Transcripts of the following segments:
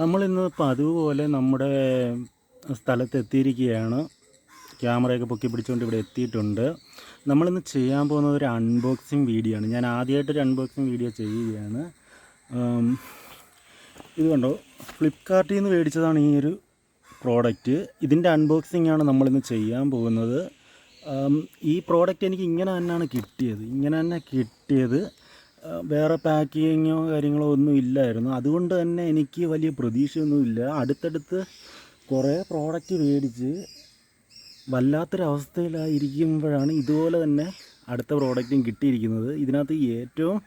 നമ്മളിന്ന് പതിവ് പോലെ നമ്മുടെ സ്ഥലത്ത് എത്തിയിരിക്കുകയാണ് ക്യാമറയൊക്കെ പൊക്കി പിടിച്ചുകൊണ്ട് ഇവിടെ എത്തിയിട്ടുണ്ട്. നമ്മളിന്ന് ചെയ്യാൻ പോകുന്നത് ഒരു അൺബോക്സിങ് വീഡിയോ ആണ്. ഞാൻ ആദ്യമായിട്ടൊരു അൺബോക്സിങ് വീഡിയോ ചെയ്യുകയാണ്. ഇത് കണ്ടോ? ഫ്ലിപ്കാർട്ടിൽ നിന്ന് മേടിച്ചതാണ് ഈ ഒരു പ്രോഡക്റ്റ് ഇതിന്റെ അൺബോക്സിംഗ് ആണ് നമ്മളിന്ന് ചെയ്യാൻ പോകുന്നത്. ഈ പ്രോഡക്റ്റ് എനിക്ക് ഇങ്ങനെ തന്നെയാണ് കിട്ടിയത്. ഇങ്ങനെ തന്നെ കിട്ടിയത്. വേറെ പാക്കിങ്ങോ കാര്യങ്ങളോ ഒന്നും ഇല്ലായിരുന്നു. അതുകൊണ്ട് തന്നെ എനിക്ക് വലിയ പ്രതീക്ഷയൊന്നുമില്ല. അടുത്തടുത്ത് കുറേ പ്രോഡക്റ്റ് മേടിച്ച് വല്ലാത്തൊരവസ്ഥയിലായിരിക്കുമ്പോഴാണ് ഇതുപോലെ തന്നെ അടുത്ത പ്രോഡക്റ്റും കിട്ടിയിരിക്കുന്നത്. ഇതിനകത്ത് ഏറ്റവും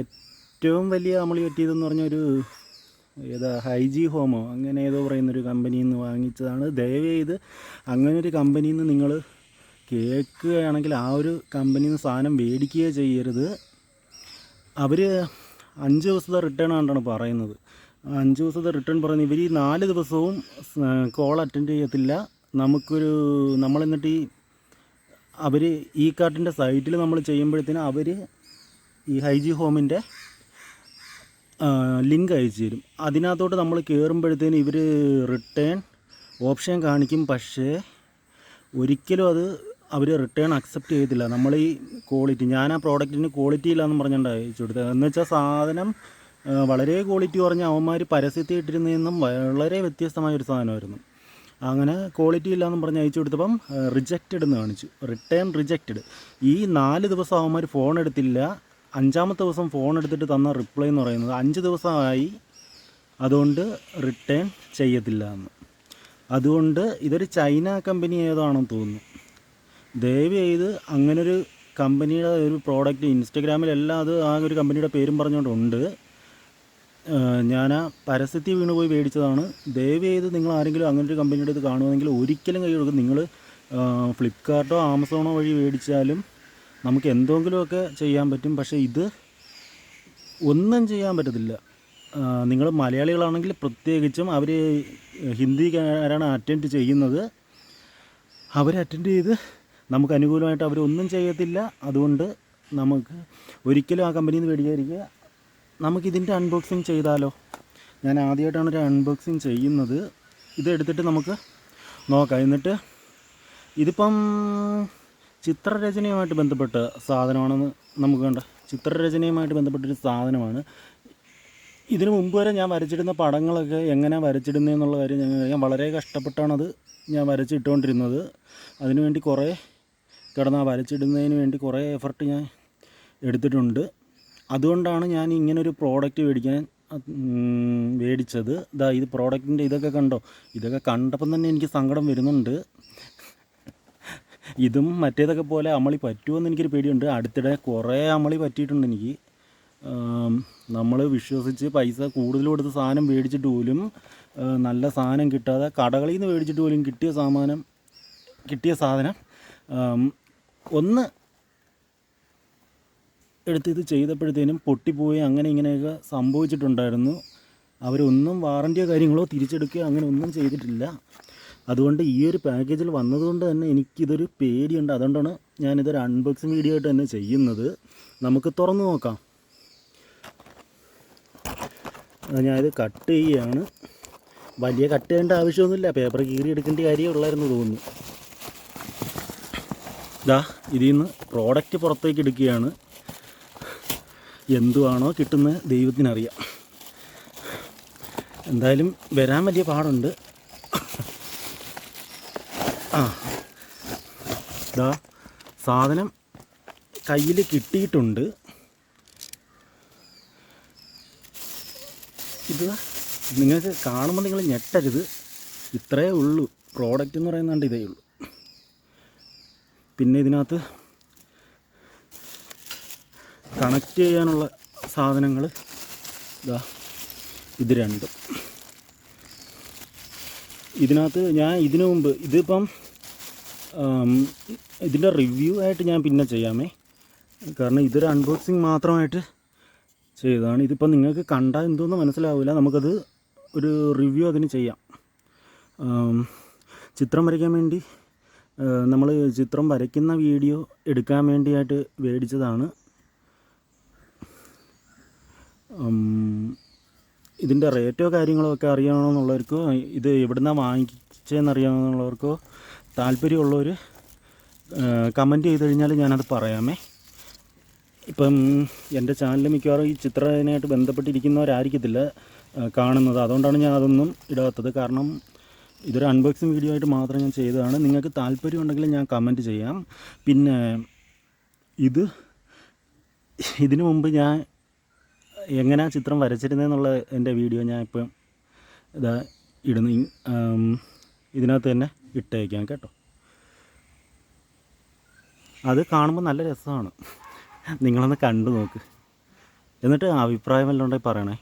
ഏറ്റവും വലിയ അമളി പറ്റിയതെന്ന് പറഞ്ഞ ഒരു ഏതാ ഹൈജി ഹോമോ അങ്ങനെ ഏതോ പറയുന്നൊരു കമ്പനിയിൽ നിന്ന് വാങ്ങിച്ചതാണ്. ദയവ് ചെയ്ത് അങ്ങനൊരു കമ്പനിയിൽ നിന്ന് നിങ്ങൾ കേൾക്കുകയാണെങ്കിൽ ആ ഒരു കമ്പനിയിൽ നിന്ന് സാധനം മേടിക്കുകയോ ചെയ്യരുത്. അവർ അഞ്ച് ദിവസത്തെ റിട്ടേൺ ആണ്ടാണ് പറയുന്നത്. അഞ്ച് ദിവസത്തെ റിട്ടേൺ പറയുന്നത് ഇവർ ഈ നാല് ദിവസവും കോൾ അറ്റൻഡ് ചെയ്യത്തില്ല. നമുക്കൊരു നമ്മൾ എന്നിട്ട് ഈ അവർ ഈ കാർട്ടിന്റെ സൈറ്റിൽ നമ്മൾ ചെയ്യുമ്പോഴത്തേനും അവർ ഈ ഹൈജി ഹോമിന്റെ ലിങ്ക് അയച്ചു തരും. അതിനകത്തോട്ട് നമ്മൾ കയറുമ്പോഴത്തേനും ഇവർ റിട്ടേൺ ഓപ്ഷൻ കാണിക്കും. പക്ഷേ ഒരിക്കലും അത് അവർ റിട്ടേൺ അക്സെപ്റ്റ് ചെയ്തില്ല നമ്മൾ ഈ ക്വാളിറ്റി ഞാൻ ആ പ്രോഡക്റ്റിന് ക്വാളിറ്റി ഇല്ലയെന്ന് പറഞ്ഞുകൊണ്ട് അയച്ചു കൊടുത്തത് എന്ന് വെച്ചാൽ സാധനം വളരെ ക്വാളിറ്റി കുറഞ്ഞ അവന്മാർ പരസ്യത്തിൽ ഇട്ടിരുന്നതിൽ നിന്നും വളരെ വ്യത്യസ്തമായ ഒരു സാധനമായിരുന്നു. അങ്ങനെ ക്വാളിറ്റി ഇല്ലയെന്നും പറഞ്ഞ് അയച്ചു കൊടുത്തപ്പം റിജക്റ്റഡ് എന്ന് കാണിച്ചു. റിട്ടേൺ റിജക്റ്റഡ് ഈ നാല് ദിവസം അവന്മാർ ഫോൺ എടുത്തില്ല. അഞ്ചാമത്തെ ദിവസം ഫോൺ എടുത്തിട്ട് തന്ന റിപ്ലൈ എന്ന് പറയുന്നത് അഞ്ച് ദിവസമായി അതുകൊണ്ട് റിട്ടേൺ ചെയ്യത്തില്ല എന്ന്. അതുകൊണ്ട് ഇതൊരു ചൈന കമ്പനി ഏതാണെന്ന് തോന്നുന്നു. ദയവ് ചെയ്ത് അങ്ങനൊരു കമ്പനിയുടെ ഒരു പ്രോഡക്റ്റ് ഇൻസ്റ്റഗ്രാമിലെല്ലാം അത് ആ ഒരു കമ്പനിയുടെ പേരും പറഞ്ഞുകൊണ്ടുണ്ട് ഞാൻ ആ പരസ്യത്തിൽ വീണ് പോയി മേടിച്ചതാണ്. ദയവ് ചെയ്ത് നിങ്ങൾ ആരെങ്കിലും അങ്ങനെ ഒരു കമ്പനിയുടെ ഇത് കാണുമെങ്കിൽ ഒരിക്കലും കൈ കൊടുക്കും. നിങ്ങൾ ഫ്ലിപ്പ്കാർട്ടോ ആമസോണോ വഴി മേടിച്ചാലും നമുക്ക് എന്തെങ്കിലുമൊക്കെ ചെയ്യാൻ പറ്റും. പക്ഷേ ഇത് ഒന്നും ചെയ്യാൻ പറ്റത്തില്ല. നിങ്ങൾ മലയാളികളാണെങ്കിൽ പ്രത്യേകിച്ചും അവർ ഹിന്ദിക്കാരാണ് അറ്റൻഡ് ചെയ്യുന്നത്. അവർ അറ്റൻഡ് ചെയ്ത് നമുക്ക് അനുകൂലമായിട്ട് അവരൊന്നും ചെയ്യത്തില്ല. അതുകൊണ്ട് നമുക്ക് ഒരിക്കലും ആ കമ്പനിയിൽ നിന്ന് മേടിക്കാതിരിക്കുക നമുക്കിതിന്റെ അൺബോക്സിങ് ചെയ്താലോ? ഞാൻ ആദ്യമായിട്ടാണ് ഒരു അൺബോക്സിങ് ചെയ്യുന്നത്. ഇതെടുത്തിട്ട് നമുക്ക് നോക്കാം. എന്നിട്ട് ഇതിപ്പം ചിത്രരചനയുമായിട്ട് ബന്ധപ്പെട്ട സാധനമാണെന്ന് നമുക്ക് കണ്ട ചിത്രരചനയുമായിട്ട് ബന്ധപ്പെട്ടൊരു സാധനമാണ്. ഇതിനു മുമ്പ് വരെ ഞാൻ വരച്ചിടുന്ന പടങ്ങളൊക്കെ എങ്ങനെ വരച്ചിടുന്നതെന്നുള്ള കാര്യം ഞാൻ വളരെ കഷ്ടപ്പെട്ടാണത് ഞാൻ വരച്ചിട്ടുകൊണ്ടിരുന്നത് അതിനുവേണ്ടി കുറേ കിടന്ന് ആ വരച്ചിടുന്നതിന് വേണ്ടി കുറേ എഫർട്ട് ഞാൻ എടുത്തിട്ടുണ്ട്. അതുകൊണ്ടാണ് ഞാൻ ഇങ്ങനൊരു പ്രോഡക്റ്റ് മേടിക്കാൻ മേടിച്ചത്. ഇതാ ഇത് പ്രോഡക്റ്റിന്റെ ഇതൊക്കെ കണ്ടോ? ഇതൊക്കെ കണ്ടപ്പം തന്നെ എനിക്ക് സങ്കടം വരുന്നുണ്ട്. ഇതും മറ്റേതൊക്കെ പോലെ അമളി പറ്റുമെന്ന് എനിക്കൊരു പേടിയുണ്ട്. അടുത്തിടെ കുറേ അമളി പറ്റിയിട്ടുണ്ട് എനിക്ക്. നമ്മൾ വിശ്വസിച്ച് പൈസ കൂടുതൽ കൊടുത്ത് സാധനം മേടിച്ചിട്ട് പോലും നല്ല സാധനം കിട്ടാതെ കടകളിൽ നിന്ന് മേടിച്ചിട്ട് പോലും കിട്ടിയ സാധനം കിട്ടിയ സാധനം ഒന്ന് എടുത്ത് ഇത് ചെയ്തപ്പോഴത്തേനും പൊട്ടിപ്പോയി അങ്ങനെ ഇങ്ങനെയൊക്കെ സംഭവിച്ചിട്ടുണ്ടായിരുന്നു. അവരൊന്നും വാറന്റിയോ കാര്യങ്ങളോ തിരിച്ചെടുക്കുകയോ അങ്ങനെ ഒന്നും ചെയ്തിട്ടില്ല. അതുകൊണ്ട് ഈ ഒരു പാക്കേജിൽ വന്നതുകൊണ്ട് തന്നെ എനിക്കിതൊരു പേടിയുണ്ട്. അതുകൊണ്ടാണ് ഞാനിതൊരു അൺബോക്സിങ് വീഡിയോ ആയിട്ട് തന്നെ ചെയ്യുന്നത്. നമുക്ക് തുറന്നു നോക്കാം. ഞാനിത് കട്ട് ചെയ്യുകയാണ് വലിയ കട്ട് ചെയ്യേണ്ട ആവശ്യമൊന്നുമില്ല. പേപ്പർ കീറി എടുക്കേണ്ട കാര്യമേ ഉള്ളായിരുന്നു തോന്നുന്നു. ഇതാ ഇതിൽ നിന്ന് പ്രോഡക്റ്റ് പുറത്തേക്ക് എടുക്കുകയാണ്. എന്തുവാണോ കിട്ടുന്നത് ദൈവത്തിനറിയാം. എന്തായാലും വരാൻ വലിയ പാടുണ്ട്. ആ. ഇതാ സാധനം കയ്യിൽ കിട്ടിയിട്ടുണ്ട്. ഇത് നിങ്ങൾക്ക് കാണുമ്പോൾ നിങ്ങൾ ഞെട്ടരുത്. ഇത്രയേ ഉള്ളൂ. പ്രോഡക്റ്റ് എന്ന് പറയുന്നുണ്ട് ഇതേ ഉള്ളൂ. പിന്നെ ഇതിനകത്ത് കണക്ട് ചെയ്യാനുള്ള സാധനങ്ങൾ ഇതാ ഇത് രണ്ടും. ഇതിനകത്ത് ഞാൻ ഇതിനു മുമ്പ് ഇതിപ്പം ഇതിന്റെ റിവ്യൂ ആയിട്ട് ഞാൻ പിന്നെ ചെയ്യാമേ. കാരണം ഇതൊരു അൺബോക്സിങ് മാത്രമായിട്ട് ചെയ്തതാണ്. ഇതിപ്പം നിങ്ങൾക്ക് കണ്ടാൽ എന്തോന്ന് മനസ്സിലാവില്ല. നമുക്കത് ഒരു റിവ്യൂ അതിന് ചെയ്യാം. ചിത്രം വരയ്ക്കാൻ വേണ്ടി നമ്മൾ ചിത്രം വരയ്ക്കുന്ന വീഡിയോ എടുക്കാൻ വേണ്ടിയായിട്ട് മേടിച്ചതാണ് ഇതിന്റെ റേറ്റോ കാര്യങ്ങളോ ഒക്കെ അറിയണമെന്നുള്ളവർക്കോ ഇത് എവിടുന്നാണ് വാങ്ങിച്ചതെന്ന് അറിയാമെന്നുള്ളവർക്കോ താല്പര്യമുള്ളവർ കമന്റ് ചെയ്ത് കഴിഞ്ഞാൽ ഞാനത് പറയാമേ. ഇപ്പം എന്റെ ചാനലിൽ മിക്കവാറും ഈ ചിത്രത്തിനായിട്ട് ബന്ധപ്പെട്ടിരിക്കുന്നവരായിരിക്കത്തില്ല കാണുന്നത്. അതുകൊണ്ടാണ് ഞാൻ അതൊന്നും ഇടാത്തത്. കാരണം ഇതൊരു അൺബോക്സിങ് വീഡിയോ ആയിട്ട് മാത്രം ഞാൻ ചെയ്തതാണ്. നിങ്ങൾക്ക് താല്പര്യം ഉണ്ടെങ്കിൽ ഞാൻ കമന്റ് ചെയ്യാം. പിന്നെ ഇത് ഇതിനു മുമ്പ് ഞാൻ എങ്ങനെയാ ചിത്രം വരച്ചിരുന്നതെന്നുള്ള എന്റെ വീഡിയോ ഞാൻ ഇപ്പം ഇതാ ഇടുന്നു. ഇതിനകത്ത് തന്നെ ഇട്ടേക്കാം കേട്ടോ. അത് കാണുമ്പോൾ നല്ല രസമാണ്. നിങ്ങളൊന്ന് കണ്ടു നോക്ക്. എന്നിട്ട് അഭിപ്രായം വല്ലതും ഉണ്ടെങ്കിൽ പറയണേ.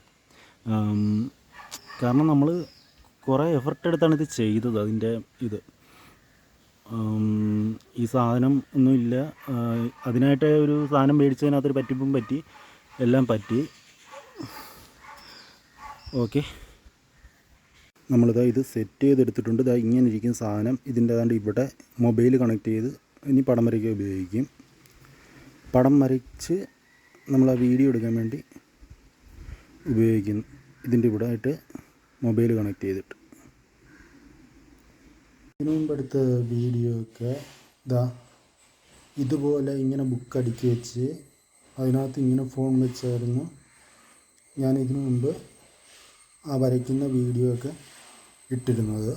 കാരണം നമ്മൾ കുറേ എഫർട്ട് എടുത്താണ് ഇത് ചെയ്തത് അതിന്റെ ഇത്. ഈ സാധനം ഒന്നുമില്ല അതിനായിട്ട് ഒരു സാധനം മേടിച്ചതിനകത്തൊരു പറ്റിപ്പും പറ്റി എല്ലാം പറ്റി. ഓക്കെ. നമ്മളിതാ ഇത് സെറ്റ് ചെയ്തെടുത്തിട്ടുണ്ട്. ഇതാ ഇങ്ങനെ ഇരിക്കുന്ന സാധനം. ഇതിന്റെ ഏതാണ്ട് ഇവിടെ മൊബൈൽ കണക്ട് ചെയ്ത് ഇനി പടം വരയ്ക്കാൻ ഉപയോഗിക്കും. പടം വരച്ച് നമ്മൾ ആ വീഡിയോ എടുക്കാൻ വേണ്ടി ഉപയോഗിക്കുന്നു. ഇതിന്റെ ഇവിടെ ആയിട്ട് മൊബൈൽ കണക്ട് ചെയ്തിട്ട്. ഇതിനു മുമ്പ് എടുത്ത വീഡിയോ ഒക്കെ ഇതാ ഇതുപോലെ ഇങ്ങനെ ബുക്ക് അടുക്കി വെച്ച് അതിനകത്ത് ഇങ്ങനെ ഫോൺ വെച്ചായിരുന്നു. ഞാൻ ഇതിനു മുമ്പ് ആ വരയ്ക്കുന്ന വീഡിയോ ഒക്കെ ഇട്ടിരുന്നത്.